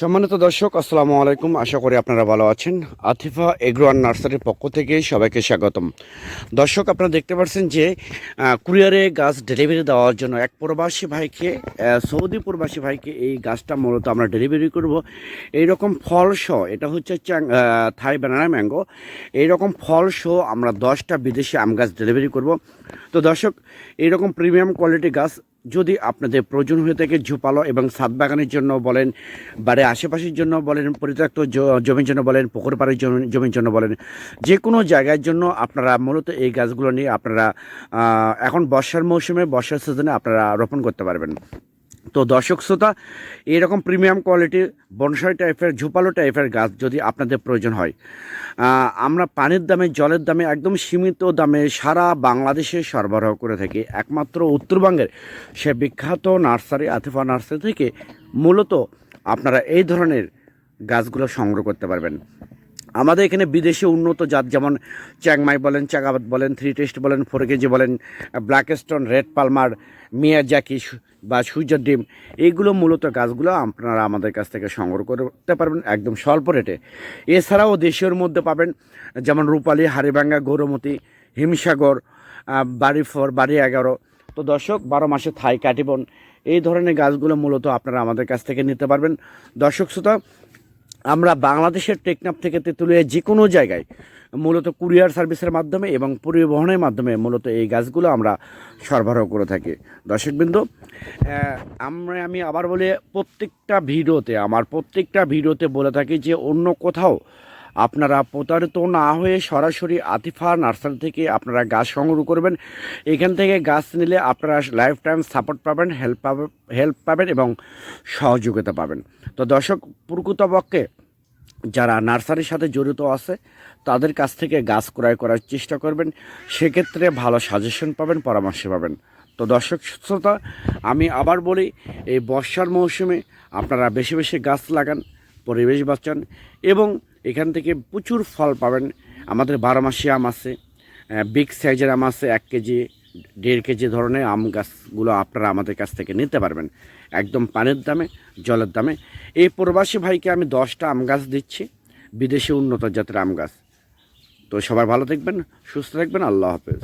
সম্মানিত দর্শক, আসসালামু আলাইকুম। আশা করি আপনারা ভালো আছেন। আতিফা এগ্রোয়ান নার্সারির পক্ষ থেকে সবাইকে স্বাগতম। দর্শক, আপনারা দেখতে পাচ্ছেন যে কুরিয়ারে গাছ ডেলিভারি দেওয়ার জন্য এক প্রবাসী ভাইকে সৌদি প্রবাসী ভাইকে এই গাছটা মূলত আমরা ডেলিভারি করব। এইরকম ফল সহ এটা হচ্ছে চ্যাং থাই ব্যানানা ম্যাঙ্গো। এইরকম ফল সহ আমরা দশটা বিদেশি আম গাছ ডেলিভারি করব। তো দর্শক, এইরকম প্রিমিয়াম কোয়ালিটি গাছ যদি আপনাদের প্রয়োজন হয়ে থাকে ঝুপালো এবং সাত বাগানের জন্য বলেন, বাড়ির আশেপাশের জন্য বলেন, পরিত্যক্ত জমির জন্য বলেন, পুকুর পাড়ের জমির জন্য বলেন, যে কোনো জায়গার জন্য আপনারা মূলত এই গাছগুলো নিয়ে আপনারা এখন বর্ষার মৌসুমে, বর্ষার সিজনে আপনারা রোপণ করতে পারবেন। তো দর্শক শ্রোতা, এরকম প্রিমিয়াম কোয়ালিটির বনসাই টাইপের ঝোপালো টাইপের গাছ যদি আপনাদের প্রয়োজন হয় আমরা পানির দামে, জলের দামে, একদম সীমিত দামে সারা বাংলাদেশে সরবরাহ করে থাকি। একমাত্র উত্তরবঙ্গের সে বিখ্যাত নার্সারি, আতিফা নার্সারি থেকে মূলত আপনারা এই ধরনের গাছগুলো সংগ্রহ করতে পারবেন। আমাদের এখানে বিদেশি উন্নত জাত যেমন চ্যাংমাই বলেন চাগাবাদ বলেন, থ্রি টেস্ট বলেন ফোর কেজি বলেন black stone red Palmer, Miyazaki সু- বা সূর্যের ডিম এইগুলো মূলত গাছগুলো আপনারা আমাদের কাছ থেকে সংগ্রহ করতে পারবেন একদম স্বল্প রেটে। এছাড়াও দেশীয়র মধ্যে পাবেন যেমন রূপালী হারিভাঙ্গা গৌরমতি, হিমসাগর বাড়ি ফর বাড়ি এগারো। তো দর্শক, বারো মাসে থাই কাটিবন। এই ধরনের গাছগুলো মূলত আপনারা আমাদের কাছ থেকে নিতে পারবেন। দর্শক, শ্রোতা আমরা বাংলাদেশের টেকনাপ থেকে তেঁতুলিয়া যে কোনো জায়গায় মূলত কুরিয়ার সার্ভিসের মাধ্যমে এবং পরিবহনের মাধ্যমে মূলত এই গাছগুলো আমরা সরবরাহ করে থাকি। দর্শকবৃন্দ আমরা, আমি আবার বলি, প্রত্যেকটা ভিডিওতে, আমার প্রত্যেকটা ভিডিওতে বলে থাকি যে অন্য কোথাও আপনারা প্রতারিত না হয়ে সরাসরি আতিফা নার্সারি থেকে আপনারা গাছ সংগ্রহ করবেন। এখান থেকে গাছ নিলে আপনারা লাইফ টাইম সাপোর্ট পাবেন হেল্প পাবেন হেল্প পাবেন এবং সহযোগিতা পাবেন। তো দর্শক, প্রকৃতপক্ষে যারা নার্সারির সাথে জড়িত আছে, তাদের কাছ থেকে গাছ ক্রয় করার চেষ্টা করবেন। সেক্ষেত্রে ভালো সাজেশন পাবেন, পরামর্শ পাবেন। তো দর্শক শ্রোতা আমি আবার বলি, এই বর্ষার মৌসুমে আপনারা বেশি বেশি গাছ লাগান, পরিবেশ বাঁচান এবং এখান থেকে প্রচুর ফল পাবেন। আমাদের বারো মাসি আম আছে বিগ সাইজের আম আছে, এক কেজি, দেড় কেজি ধরনের আম গাছগুলো আপনারা আমাদের কাছ থেকে নিতে পারবেন। একদম পানির দামে, জলের দামে। এই প্রবাসী ভাইকে আমি দশটা আম গাছ দিচ্ছি, বিদেশে উন্নত জাতের আম গাছ। তো সবাই ভালো থাকবেন, সুস্থ থাকবেন, আল্লাহ হাফেজ।